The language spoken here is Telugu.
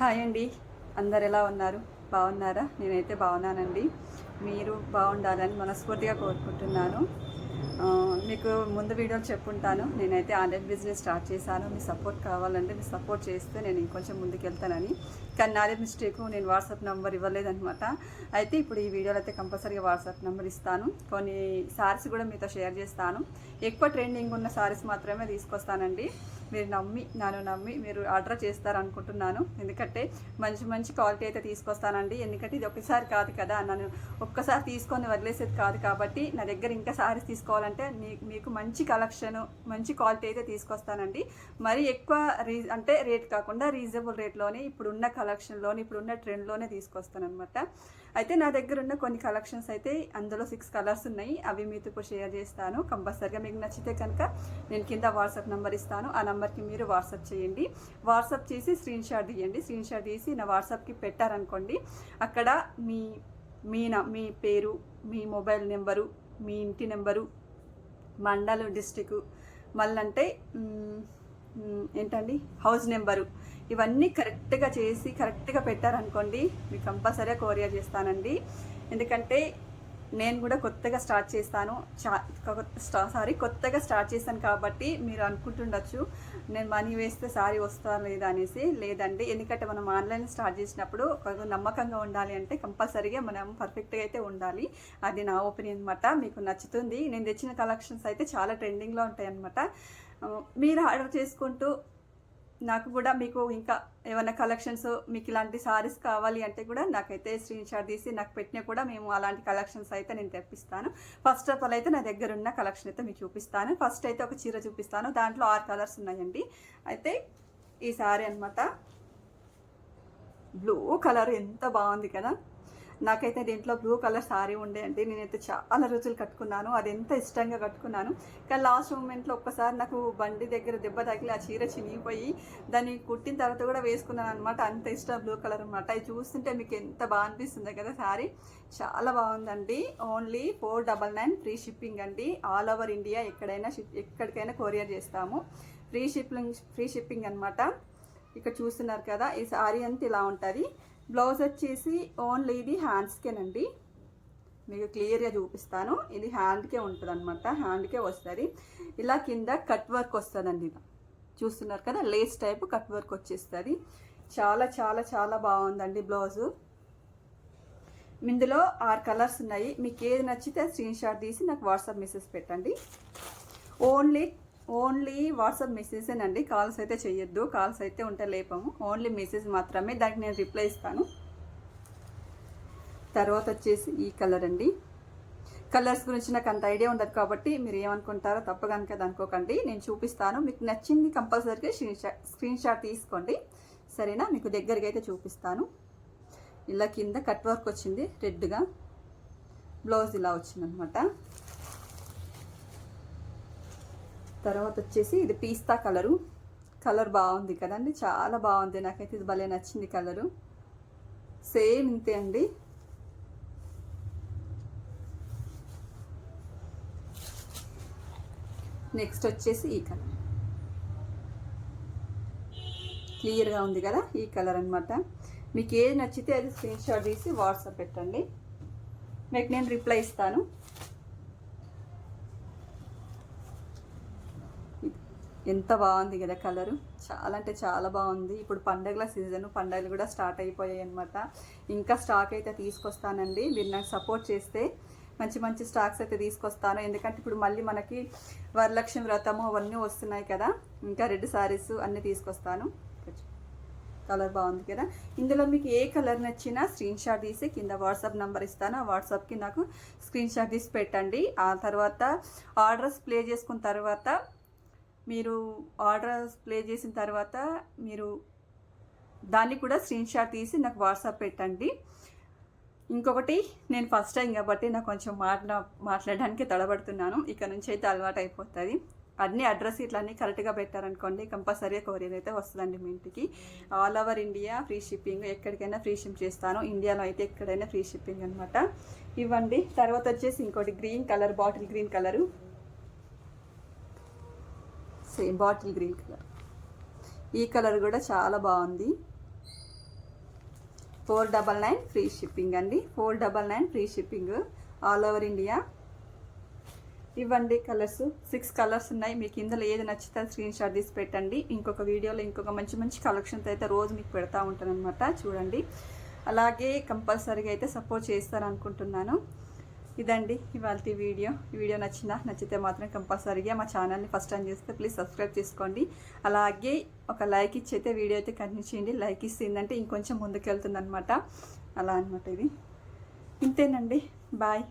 హాయ్ అండి. అందరు ఎలా ఉన్నారు? బాగున్నారా? నేనైతే బాగున్నానండి. మీరు బాగుండాలని మనస్ఫూర్తిగా కోరుకుంటున్నాను. మీకు ముందు వీడియోలు చెప్పుంటాను. నేనైతే ఆన్లైన్ బిజినెస్ స్టార్ట్ చేశాను. మీ సపోర్ట్ కావాలంటే మీ సపోర్ట్ చేస్తే నేను ఇంకొంచెం ముందుకు వెళ్తానని కానీ నాదే మిస్టేక్ నేను వాట్సాప్ నెంబర్ ఇవ్వలేదనమాట అయితే ఇప్పుడు ఈ వీడియోలో అయితే కంపల్సరీగా వాట్సాప్ నెంబర్ ఇస్తాను. కొన్ని సారీస్ కూడా మీతో షేర్ చేస్తాను. ఎక్కువ ట్రెండింగ్ ఉన్న సారీస్ మాత్రమే తీసుకొస్తానండి. మీరు నమ్మి నన్ను నమ్మి మీరు ఆర్డర్ చేస్తారు అనుకుంటున్నాను ఎందుకంటే మంచి మంచి క్వాలిటీ అయితే తీసుకొస్తానండి. ఎందుకంటే ఇది ఒకసారి కాదు కదా. నన్ను ఒక్కసారి తీసుకొని వదిలేసేది కాదు కాబట్టి నా దగ్గర ఇంకా సారీస్ తీసుకోవాలని మీ- మీకు మంచి కలెక్షన్ మంచి క్వాలిటీ అయితే తీసుకొస్తానండి. మరి ఎక్కువ రీ అంటే రేట్ కాకుండా రీజనబుల్ రేట్లోనే ఇప్పుడున్న కలెక్షన్లోని ఇప్పుడున్న ట్రెండ్లోనే తీసుకొస్తాను అయితే నా దగ్గర ఉన్న కొన్ని కలెక్షన్స్ అయితే అందులో సిక్స్ కలర్స్ ఉన్నాయి. అవి మీతో ఇప్పుడు షేర్ చేస్తాను. కంపల్సరిగా మీకు నచ్చితే కనుక నేను కింద వాట్సాప్ నెంబర్ ఇస్తాను. ఆ నెంబర్కి మీరు వాట్సాప్ చేయండి. వాట్సాప్ చేసి స్క్రీన్ షాట్ తీయండి. స్క్రీన్ షాట్ తీసి నా వాట్సాప్కి పెట్టారనుకోండి అక్కడ మీ మీ నా మీ పేరు మీ మొబైల్ నెంబరు మీ ఇంటి నెంబరు మండలం డిస్టిక్ మళ్ళంటే ఏంటండి? House number. ఇవన్నీ కరెక్ట్గా చేసి కరెక్ట్గా పెట్టారనుకోండి మీకు కంపల్సరీగా కొరియర్ చేస్తానండి. ఎందుకంటే నేను కూడా కొత్తగా స్టార్ట్ చేస్తాను. చా సారీ కొత్తగా స్టార్ట్ చేశాను కాబట్టి మీరు అనుకుంటుండొచ్చు నేను మనీ వేస్తే సారీ వస్తా లేదా అనేసి. లేదండి ఎందుకంటే మనం ఆన్లైన్ స్టార్ట్ చేసినప్పుడు కొంచెం నమ్మకంగా ఉండాలి అంటే కంపల్సరీగా మనం పర్ఫెక్ట్గా అయితే ఉండాలి. అది నా ఒపీనియన్ అనమాట మీకు నచ్చుతుంది. నేను తెచ్చిన కలెక్షన్స్ అయితే చాలా ట్రెండింగ్లో ఉంటాయి అనమాట మీరు ఆర్డర్ చేసుకుంటూ నాకు కూడా మీకు ఇంకా ఏమైనా కలెక్షన్స్ మీకు ఇలాంటి సారీస్ కావాలి అంటే కూడా నాకైతే స్క్రీన్ షాట్ తీసి నాకు పెట్టినా కూడా మేము అలాంటి కలెక్షన్స్ అయితే నేను తెప్పిస్తాను. ఫస్ట్ ఆఫ్ ఆల్ అయితే నా దగ్గర ఉన్న కలెక్షన్ అయితే మీకు చూపిస్తాను. ఫస్ట్ అయితే ఒక చీర చూపిస్తాను. దాంట్లో ఆరు కలర్స్ ఉన్నాయండి. అయితే ఈ సారీ అనమాట బ్లూ కలర్ ఎంత బాగుంది కదా. నాకైతే దీంట్లో బ్లూ కలర్ సారీ ఉండే అండి. నేనైతే చాలా రోజులు కట్టుకున్నాను. అది ఎంత ఇష్టంగా కట్టుకున్నాను. కానీ లాస్ట్ మూమెంట్లో ఒక్కసారి నాకు బండి దగ్గర దెబ్బ తగిలి ఆ చీర చినిగిపోయి దాన్ని కుట్టిన తర్వాత కూడా వేసుకున్నాను అనమాట అంత ఇష్టం బ్లూ కలర్ అనమాట అది చూస్తుంటే మీకు ఎంత బాగా అనిపిస్తుంది కదా సారీ చాలా బాగుందండి. Only four double nine free shipping అండి. ఆల్ ఓవర్ ఇండియా ఎక్కడైనా షిప్ ఎక్కడికైనా కొరియర్ చేస్తాము. ఫ్రీ షిప్పింగ్ ఫ్రీ షిప్పింగ్ అనమాట ఇక్కడ చూస్తున్నారు కదా ఈ సారీ అంతా ఇలా ఉంటుంది. బ్లౌజ్ వచ్చేసి ఓన్లీ ఇది హ్యాండ్స్కేనండి. మీకు క్లియర్గా చూపిస్తాను. ఇది హ్యాండ్కే ఉంటుంది అనమాట హ్యాండ్కే వస్తుంది. ఇలా కింద కట్ వర్క్ వస్తుందండి చూస్తున్నారు కదా లేస్ టైప్ కట్ వర్క్ వచ్చేస్తుంది. చాలా చాలా చాలా బాగుందండి బ్లౌజు. ఇందులో ఆరు కలర్స్ ఉన్నాయి. మీకు ఏది నచ్చితే స్క్రీన్ షాట్ తీసి నాకు వాట్సాప్ మెసేజ్ పెట్టండి. ఓన్లీ ఓన్లీ వాట్సాప్ మెసేజేనండి కాల్స్ అయితే చేయొద్దు కాల్స్ అయితే ఉంటే లేపము. ఓన్లీ మెసేజ్ మాత్రమే. దానికి నేను రిప్లై ఇస్తాను. తర్వాత వచ్చేసి ఈ కలర్ అండి. కలర్స్ గురించి నాకు అంత ఐడియా ఉండదు కాబట్టి మీరు ఏమనుకుంటారో తప్పగనుక అనుకోకండి. నేను చూపిస్తాను. మీకు నచ్చింది కంపల్సరీగా స్క్రీన్ షాట్ స్క్రీన్ షాట్ తీసుకోండి. సరేనా? మీకు దగ్గరికి అయితే చూపిస్తాను. ఇలా కింద కట్ వర్క్ వచ్చింది. రెడ్గా. బ్లౌజ్ ఇలా వచ్చిందనమాట. తర్వాత వచ్చేసి ఇది పీస్తా కలరు. కలర్ బాగుంది కదండి చాలా బాగుంది. నాకైతే ఇది భలే నచ్చింది కలరు. సేమ్ ఇంతే అండి. నెక్స్ట్ వచ్చేసి ఈ కలర్. క్లియర్గా ఉంది కదా ఈ కలర్ అనమాట మీకు ఏది నచ్చితే అది స్క్రీన్ షాట్ తీసి వాట్సాప్ పెట్టండి. మీకు నేను రిప్లై ఇస్తాను. ఎంత బాగుంది కదా కలరు. చాలా అంటే చాలా బాగుంది. ఇప్పుడు పండగల సీజన్ పండగలు కూడా స్టార్ట్ అయిపోయాయి అనమాట ఇంకా స్టాక్ అయితే తీసుకొస్తానండి. మీరు నాకు సపోర్ట్ చేస్తే మంచి మంచి స్టాక్స్ అయితే తీసుకొస్తాను. ఎందుకంటే ఇప్పుడు మళ్ళీ మనకి వరలక్ష్మి వ్రతము అవన్నీ వస్తున్నాయి కదా. ఇంకా రెడ్ శారీస్ అన్నీ తీసుకొస్తాను. కలర్ బాగుంది కదా. ఇందులో మీకు ఏ కలర్ నచ్చినా స్క్రీన్ షాట్ తీసి కింద వాట్సాప్ నెంబర్ ఇస్తాను. ఆ వాట్సాప్కి నాకు స్క్రీన్ షాట్ తీసి పెట్టండి. ఆ తర్వాత ఆర్డర్స్ ప్లే చేసుకున్న తర్వాత మీరు ఆర్డర్స్ ప్లే చేసిన తర్వాత మీరు దాన్ని కూడా స్క్రీన్ షాట్ తీసి నాకు వాట్సాప్ పెట్టండి. ఇంకొకటి నేను ఫస్ట్ టైం కాబట్టి నాకు కొంచెం మాట్లా మాట్లాడడానికి తడబడుతున్నాను. ఇక నుంచి అయితే అలవాటు అయిపోతుంది అన్ని అడ్రస్ ఇట్లా అన్నీ కరెక్ట్గా పెట్టారనుకోండి కంపల్సరీగా కొరియర్ అయితే వస్తుందండి మీ ఇంటికి. All over India free shipping ఎక్కడికైనా ఫ్రీ షిప్ చేస్తాను. ఇండియాలో అయితే ఎక్కడైనా ఫ్రీ షిప్పింగ్ అనమాట ఇవ్వండి. తర్వాత వచ్చేసి ఇంకోటి green colour bottle green colour same bottle green colour. ఈ కలర్ కూడా చాలా బాగుంది. Four double nine free shipping అండి. Four double nine free shipping all over India. ఇవ్వండి కలర్స్. సిక్స్ కలర్స్ ఉన్నాయి. మీకు ఇందులో ఏది నచ్చితే స్క్రీన్ షాట్ తీసి పెట్టండి. ఇంకొక వీడియోలో ఇంకొక మంచి మంచి కలెక్షన్స్ అయితే రోజు మీకు పెడతా ఉంటాననమాట చూడండి. అలాగే కంపల్సరీగా అయితే సపోర్ట్ చేస్తారనుకుంటున్నాను. ఇదండి ఇవాళ వీడియో. ఈ వీడియో నచ్చిందా? నచ్చితే మాత్రం కంపల్సరీగా మా ఛానల్ని ఫస్ట్ టైం చేస్తే ప్లీజ్ సబ్స్క్రైబ్ చేసుకోండి. అలాగే ఒక లైక్ ఇచ్చి అయితే వీడియో అయితే కంటిన్యూ చేయండి. లైక్ ఇస్తుందంటే ఇంకొంచెం ముందుకు వెళ్తుంది అనమాట అలా అనమాట ఇది. ఇంతేనండి. బాయ్.